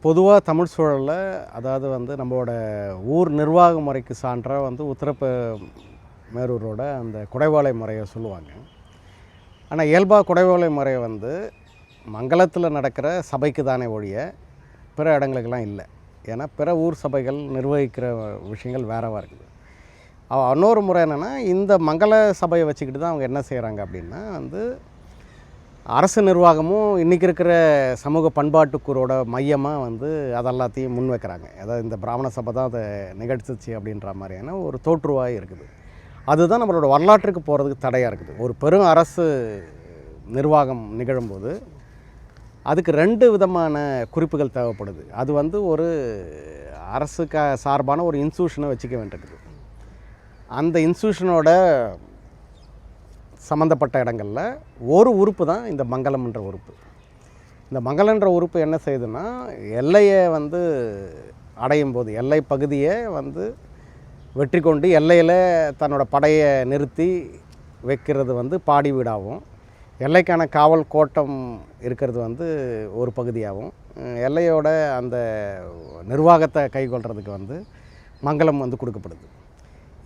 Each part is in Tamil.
பொதுவாக தமிழ் சூழலில் அதாவது வந்து நம்மளோட ஊர் நிர்வாக முறைக்கு சான்றாக வந்து உத்தரப்ப மேரூரோட அந்த குடைவாளை முறையை சொல்லுவாங்க. ஆனால் இயல்பாக குடைவாளை முறை வந்து மங்களத்தில் நடக்கிற சபைக்கு தானே ஒழிய பிற இடங்களுக்கெல்லாம் இல்லை. ஏன்னா பிற ஊர் சபைகள் நிர்வகிக்கிற விஷயங்கள் வேறவாக இருக்குது. அவ- இன்னொரு முறை என்னென்னா இந்த மங்கள சபையை வச்சுக்கிட்டு தான் அவங்க என்ன செய்கிறாங்க அப்படின்னா வந்து அரசு நிர்வாகமும் இன்றைக்கி இருக்கிற சமூக பண்பாட்டுக்கூறோட மையமாக வந்து அதெல்லாத்தையும் முன் வைக்கிறாங்க அதாவது இந்த பிராமண சபை தான் அதை நிகழ்த்துச்சு அப்படின்ற மாதிரியான ஒரு தோற்றுவாய் இருக்குது. அதுதான் நம்மளோட வரலாற்றுக்கு போகிறதுக்கு தடையாக இருக்குது. ஒரு பெரும் அரசு நிர்வாகம் நிகழும்போது அதுக்கு ரெண்டு விதமான குறிப்புகள் தேவைப்படுது. அது வந்து ஒரு அரசுக்கு சார்பான ஒரு இன்ஸ்டியூஷனை வச்சுக்க வேண்டியிருக்குது. அந்த இன்ஸ்டியூஷனோட சம்மந்தப்பட்ட இடங்களில் ஒரு உறுப்பு தான் இந்த மங்களம்ன்ற உறுப்பு. இந்த மங்களன்ற உறுப்பு என்ன செய்யுதுன்னா எல்லையை வந்து அடையும் போது எல்லை பகுதியை வந்து வெற்றி கொண்டு எல்லையில் தன்னோட படையை நிறுத்தி வைக்கிறது வந்து பாடி வீடாகவும் எல்லைக்கான காவல் கோட்டம் இருக்கிறது வந்து ஒரு பகுதியாகவும் எல்லையோட அந்த நிர்வாகத்தை கைக்கொள்கிறதுக்கு வந்து மங்களம் வந்து கொடுக்கப்படுது.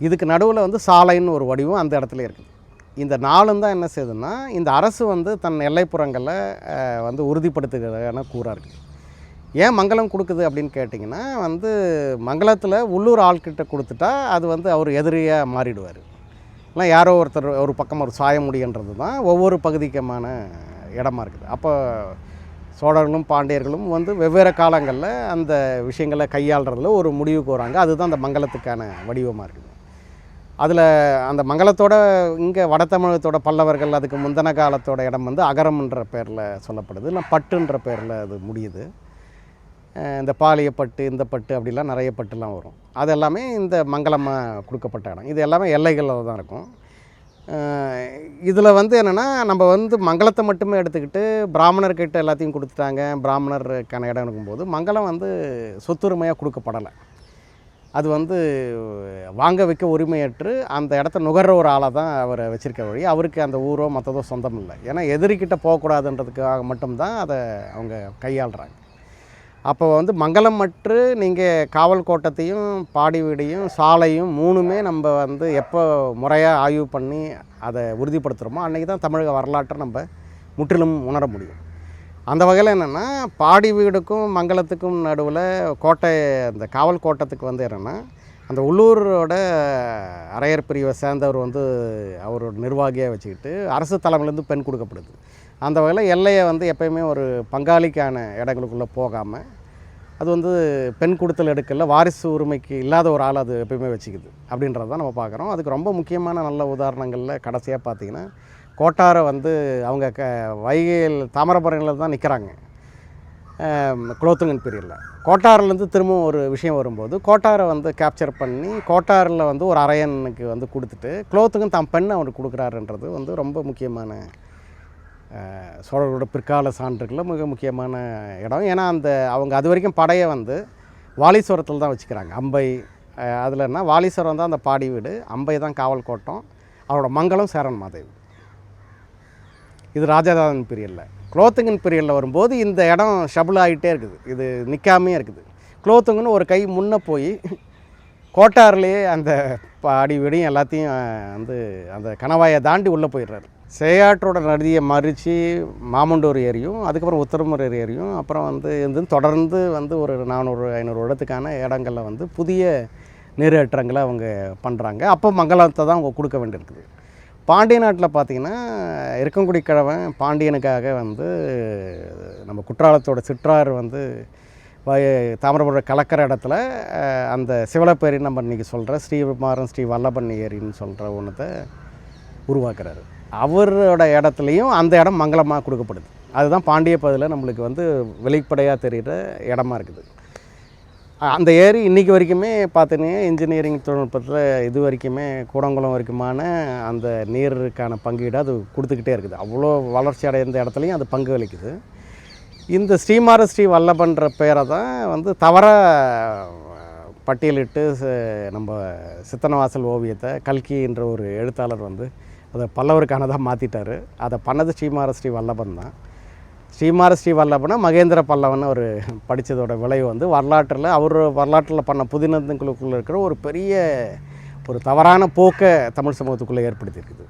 இதுக்கு நடுவில் வந்து சாலைன்னு ஒரு வடிவம் அந்த இடத்துல இருக்குது. இந்த நாளும் தான் என்ன செய்யுதுன்னா இந்த அரசு வந்து தன் எல்லைப்புறங்களை வந்து உறுதிப்படுத்துகிறதான கூறாக இருக்குது ஏன் மங்களம் கொடுக்குது அப்படின்னு கேட்டிங்கன்னா வந்து மங்களத்தில் உள்ளூர் ஆள்கிட்ட கொடுத்துட்டா அது வந்து அவர் எதிரியாக மாறிடுவார். இல்லை யாரோ ஒருத்தர் ஒரு பக்கம் ஒரு சாய முடியுன்றது தான் ஒவ்வொரு பகுதிக்குமான இடமா இருக்குது. அப்போ சோழர்களும் பாண்டியர்களும் வந்து வெவ்வேறு காலங்களில் அந்த விஷயங்களை கையாளுறதுல ஒரு முடிவுக்கு வராங்க. அதுதான் அந்த மங்களத்துக்கான வடிவமாக இருக்குது. அதில் அந்த மங்களத்தோட இங்கே வட தமிழகத்தோட பல்லவர்கள் அதுக்கு முந்தின காலத்தோட இடம் வந்து அகரம்ன்ற பேரில் சொல்லப்படுது. இல்லை பட்டுன்ற பேரில் அது முடியுது. இந்த பாலியப்பட்டு இந்த பட்டு அப்படிலாம் நிறைய பட்டுலாம் வரும். அது எல்லாமே இந்த மங்களமாக கொடுக்கப்பட்ட இடம். இது எல்லாமே எல்லைகளில் தான் இருக்கும். இதில் வந்து என்னென்னா நம்ம வந்து மங்களத்தை மட்டுமே எடுத்துக்கிட்டு பிராமணர்கிட்ட எல்லாத்தையும் கொடுத்துட்டாங்க. பிராமணருக்கான இடம் இருக்கும்போது மங்களம் வந்து சொத்துரிமையாக கொடுக்கப்படலை. அது வந்து வாங்க வைக்க உரிமையற்று அந்த இடத்த நுகர்ற ஒரு ஆளாக தான் அவரை வச்சுருக்க வழி. அவருக்கு அந்த ஊரோ மற்றதோ சொந்தம் இல்லை. ஏன்னா எதிரிக்கிட்ட போகக்கூடாதுன்றதுக்காக மட்டும்தான் அதை அவங்க கையாளுறாங்க. அப்போ வந்து மங்களம் மற்று நீங்கள் காவல் கோட்டத்தையும் பாடி வீடையும் சாலையும் மூணுமே நம்ம வந்து எப்போ முறையாக ஆய்வு பண்ணி அதை உறுதிப்படுத்துகிறோமோ அன்றைக்கி தான் தமிழக வரலாற்றை நம்ம முற்றிலும் உணர முடியும். அந்த வகையில் என்னென்னா பாடி வீடுக்கும் மங்களத்துக்கும் நடுவில் கோட்டை அந்த காவல் கோட்டத்துக்கு வந்து என்னென்னா அந்த உள்ளூரோட அரையர் பிரிவை சேர்ந்தவர் வந்து அவரோட நிர்வாகியாக வச்சுக்கிட்டு அரசு தலைமையிலேருந்து பெண் கொடுக்கப்படுது. அந்த வகையில் எல்லையை வந்து எப்பயுமே ஒரு பங்காளிக்கான இடங்களுக்குள்ளே போகாமல் அது வந்து பெண் கொடுத்தல் எடுக்கல வாரிசு உரிமைக்கு இல்லாத ஒரு ஆள் அது எப்பயுமே வச்சுக்குது. அப்படின்றத தான் நம்ம பார்க்குறோம். அதுக்கு ரொம்ப முக்கியமான நல்ல உதாரணங்களில் கடைசியாக பார்த்தீங்கன்னா கோட்டாரை வந்து அவங்க க வைகையில் தாமிரபரணியில் தான் நிற்கிறாங்க. குலோத்துங்கன் பீரியடில் கோட்டாரிலேருந்து திரும்பவும் ஒரு விஷயம் வரும்போது கோட்டாரை வந்து கேப்சர் பண்ணி கோட்டாரில் வந்து ஒரு அரையனுக்கு வந்து கொடுத்துட்டு குலோத்துங்கன் தான் பெண்ணை அவனுக்கு கொடுக்குறாருன்றது வந்து ரொம்ப முக்கியமான சோழர்களோட பிற்கால சான்றுகளில் மிக முக்கியமான இடம். ஏன்னா அந்த அவங்க அது வரைக்கும் படையை வந்து வாலீஸ்வரத்தில் தான் வச்சுக்கிறாங்க. அம்பை அதில் என்ன? வாலீஸ்வரம் தான் அந்த பாடி வீடு அம்பை தான் காவல் கோட்டம் அவரோட மங்களம் சேரன் மாதேவி. இது ராஜாதாதன் பீரியடில் குலோத்துங்கன் பீரியடில் வரும்போது இந்த இடம் ஷபுள் ஆகிட்டே இருக்குது. இது நிற்காமே இருக்குது. குலோத்துங்கன்னு ஒரு கை முன்னே போய் கோட்டார்லேயே அந்த பாடி வீடையும் எல்லாத்தையும் வந்து அந்த கணவாயை தாண்டி உள்ளே போயிடுறாரு. சேயாற்றோட நதியை மறித்து மாமண்டூர் ஏரியும் அதுக்கப்புறம் உத்தரமூர் ஏரியும் அப்புறம் வந்து இருந்து தொடர்ந்து வந்து ஒரு நானூறு ஐநூறு இடத்துக்கான இடங்களில் வந்து புதிய நீரேற்றங்களை அவங்க பண்ணுறாங்க அப்போ மங்களத்தை தான் அவங்க கொடுக்க வேண்டியிருக்குது. பாண்டிய நாட்டில் பார்த்தீங்கன்னா இருக்கங்குடி கிழவன் பாண்டியனுக்காக வந்து நம்ம குற்றாலத்தோட சிற்றாறு வந்து தாமிரபுரம் கலக்கிற இடத்துல அந்த சிவலப்பேரின்னு நம்ம இன்றைக்கி சொல்கிற ஸ்ரீமாரன் ஸ்ரீ வல்லபன் ஏரின்னு சொல்கிற ஒன்றத்தை உருவாக்குறாரு. அவரோட இடத்துலையும் அந்த இடம் மங்களமாக கொடுக்கப்படுது. அதுதான் பாண்டிய பகுதியில் நம்மளுக்கு வந்து வெளிப்படையாக தெரிகிற இடமா இருக்குது. அந்த ஏரி இன்றைக்கி வரைக்குமே பார்த்தீங்கன்னா இன்ஜினியரிங் தொழில்நுட்பத்தில் இது வரைக்குமே கூடங்குளம் வரைக்குமான அந்த நீருக்கான பங்கீடு அது கொடுத்துக்கிட்டே இருக்குது. அவ்வளோ வளர்ச்சி அடைந்த இடத்துலையும் அது பங்கு வலிக்குது இந்த ஸ்ரீமார ஸ்ரீ வல்லபன்ற பேரை தான் வந்து தவறாக பட்டியலிட்டு ச- நம்ம சித்தனவாசல் ஓவியத்தை கல்கின்ற ஒரு எழுத்தாளர் வந்து அதை பல்லவருக்கானதாக மாற்றிட்டார் அதை பண்ணது ஸ்ரீமார ஸ்ரீ வல்லபன் தான். ஸ்ரீமார ஸ்ரீவல்லபனா மகேந்திர பல்லவன் ஒரு படித்ததோட விளைவு வந்து வரலாற்றில் அவர் வரலாற்றில் பண்ண புதினத்துக்குள்ளுக்குள்ளே இருக்கிற ஒரு பெரிய ஒரு தவறான போக்கை தமிழ் சமூகத்துக்குள்ளே ஏற்படுத்தியிருக்குது.